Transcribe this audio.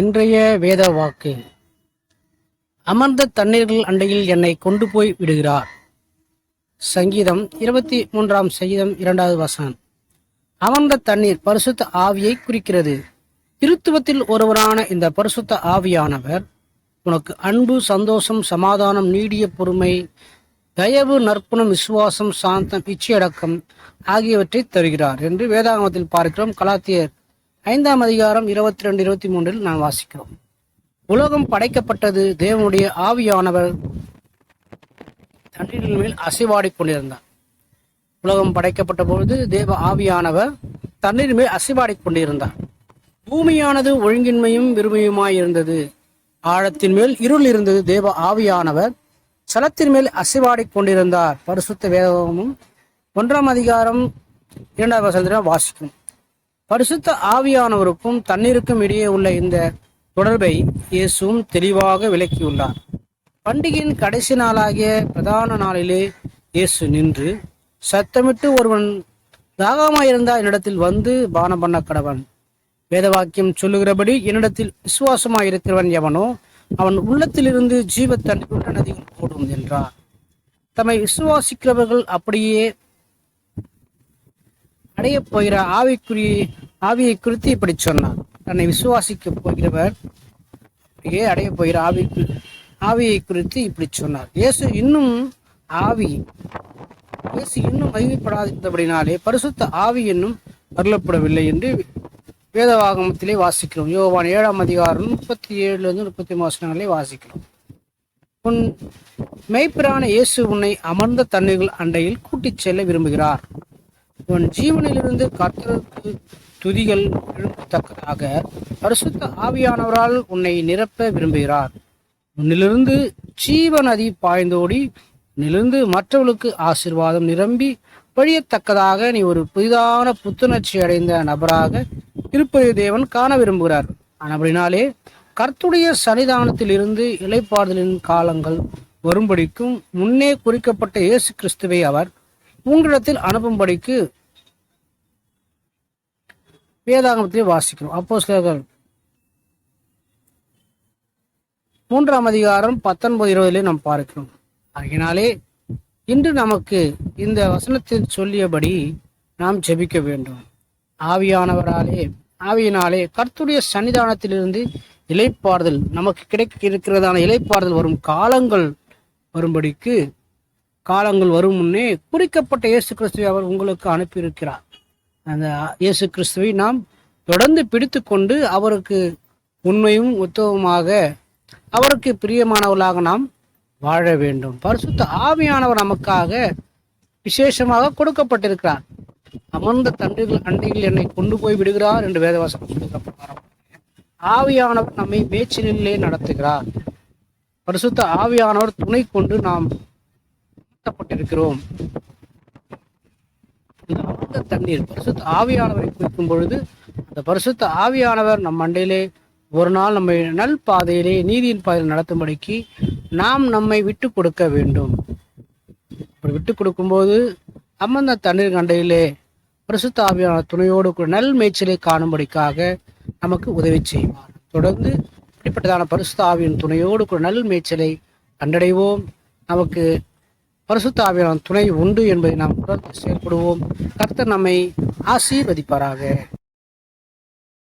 இன்றைய வேத வாக்கு. அமர்ந்த தண்ணீர்கள் அண்டையில் என்னை கொண்டு போய் விடுகிறார். சங்கீதம் இருபத்தி மூன்றாம் சங்கீதம் இரண்டாவது வசனம். அமர்ந்த தண்ணீர் பரிசுத்த ஆவியை குறிக்கிறது. திருத்துவத்தில் ஒருவரான இந்த பரிசுத்த ஆவியானவர் உனக்கு அன்பு சந்தோஷம் சமாதானம் நீடிய பொறுமை தயவு நற்புணம் விசுவாசம் சாந்தம் இச்சையடக்கம் ஆகியவற்றை தருகிறார் என்று வேதாகமத்தில் பார்க்கிறோம். கலாத்தியர் ஐந்தாம் அதிகாரம் இருபத்தி ரெண்டு இருபத்தி மூன்றில் நாம் வாசிக்கிறோம். உலகம் படைக்கப்பட்டது தேவனுடைய ஆவியானவர். தண்ணீரின் மேல் அசைவாடிக் கொண்டிருந்தார் உலகம் படைக்கப்பட்ட பொழுது தேவ ஆவியானவர் தண்ணீர் மேல் அசைவாடிக் கொண்டிருந்தார் பூமியானது ஒழுங்கின்மையும் விரும்பியுமாய் இருந்தது ஆழத்தின் மேல் இருள் இருந்தது தேவ ஆவியானவர். சலத்தின் மேல் அசைவாடிக் கொண்டிருந்தார் பரிசுத்த வேதமும் ஒன்றாம் அதிகாரம் இரண்டாவது வசனத்தில் வாசிக்கும். பரிசுத்த ஆவியானவருக்கும் தண்ணீருக்கும் இடையே உள்ள இந்த தொடர்பை இயேசுவும் தெளிவாக விளக்கியுள்ளார். பண்டிகையின் கடைசி நாளாகிய பிரதான நாளிலே இயேசு நின்று சத்தமிட்டு ஒருவன் தாகமாயிருந்தால் என்னிடத்தில் வந்து பானம் பண்ண கடவன். வேதவாக்கியம் சொல்லுகிறபடி என்னிடத்தில் விசுவாசமாயிருக்கிறவன் எவனோ அவன் உள்ளத்திலிருந்து ஜீவத்தன் உள்ள நதிகள் ஓடும் என்றார். தம்மை விசுவாசிக்கிறவர்கள் அப்படியே அடையப் போகிற ஆவிக்குரிய ஆவியை குறித்து இப்படி சொன்னார். தன்னை விசுவாசிக்க போகிறவர் அப்படியே அடையப் போகிற ஆவிக்கு ஆவியை குறித்து இப்படி சொன்னார். இயேசு இன்னும் ஆவி இயேசு இன்னும் மகிமைப்படாதபடினாலே பரிசுத்த ஆவி என்னும் அருளப்படவில்லை என்று வேதவாகமத்திலே வாசிக்கிறோம். யோவான் ஏழாம் அதிகாரம் முப்பத்தி ஏழுலேருந்து முப்பத்தி மாசங்களே வாசிக்கிறோம். உன் மெய்ப்பிரான இயேசு உன்னை அமர்ந்த தண்ணீர்கள் அண்டையில் கூட்டிச் செல்ல விரும்புகிறார். உன் ஜீவனிலிருந்து கத்தருக்கு துதிகள் எழுப்பத்தக்கதாக பரிசுத்த ஆவியானவரால் உன்னை நிரப்ப விரும்புகிறார். உன்னிலிருந்து ஜீவ நதி பாய்ந்தோடி உன்னிலிருந்து மற்றவர்களுக்கு ஆசிர்வாதம் நிரம்பி பழியத்தக்கதாக நீ ஒரு புதிதான புத்துணர்ச்சி அடைந்த நபராக திருப்பதி தேவன் காண விரும்புகிறார். ஆனபடினாலே கர்த்துடைய சன்னிதானத்தில் இருந்து இலைப்பாறுதலின் காலங்கள் வரும்படிக்கும் முன்னே குறிக்கப்பட்ட இயேசு கிறிஸ்துவை அவர் உங்களிடத்தில் அனுப்பும்படிக்கு வேதாகமத்திலே வாசிக்கணும் அப்போ சிலர்கள் மூன்றாம் அதிகாரம் பத்தொன்பது இருபதிலே நாம் பார்க்கிறோம். ஆகினாலே இன்று நமக்கு இந்த வசனத்தில் சொல்லியபடி நாம் ஜெபிக்க வேண்டும். ஆவியானவராலே ஆவியினாலே கர்த்துடைய சன்னிதானத்திலிருந்து இலைப்பாறுதல் நமக்கு கிடைக்க இருக்கிறதான இலைப்பாறுதல் வரும் காலங்கள் வரும்படிக்கு காலங்கள் வரும் முன்னே குறிக்கப்பட்ட இயேசு கிறிஸ்துவை அவர் உங்களுக்கு அனுப்பியிருக்கிறார். அந்த இயேசு கிறிஸ்துவை நாம் தொடர்ந்து பிடித்து கொண்டு அவருக்கு உண்மையும் உத்தவமாக அவருக்கு பிரியமானவர்களாக நாம் வாழ வேண்டும். பரிசுத்த ஆவியானவர் நமக்காக விசேஷமாக கொடுக்கப்பட்டிருக்கிறார். அமர்ந்த தண்டுகள் அண்டையில் என்னை கொண்டு போய் விடுகிறார் என்று வேதவாசம் கொடுக்கப்பட்டார் ஆவியானவர் நம்மை மேய்ச்சலிலே நடத்துகிறார். பரிசுத்த ஆவியானவர் துணை கொண்டு நாம் நடத்தப்பட்டிருக்கிறோம் தண்ணீர். பரிசுத்த ஆவியானவரை குறிக்கும் பொழுது அந்த பரிசுத்த ஆவியானவர் நம் மண்டையிலே ஒரு நாள் நம்மை நல் பாதையிலே நீதியின் பாதையில் நடத்தும்படிக்கு நாம் நம்மை விட்டு கொடுக்க வேண்டும். அப்படி விட்டு கொடுக்கும்போது அம்மந்த தண்ணீர் கண்டையிலே பரிசுத்த ஆவியான துணையோடு கூட நல் மேய்ச்சலை காணும்படிக்காக நமக்கு உதவி செய்வார். தொடர்ந்து இப்படிப்பட்டதான பரிசுத்த ஆவியின் துணையோடு கூட நல் மேய்ச்சலை கண்டடைவோம். நமக்கு பரிசுத்த ஆவியான துணை உண்டு என்பதை நாம் உணர்ந்து செயல்படுவோம். கர்த்தர் நம்மை ஆசீர்வதிப்பாராக.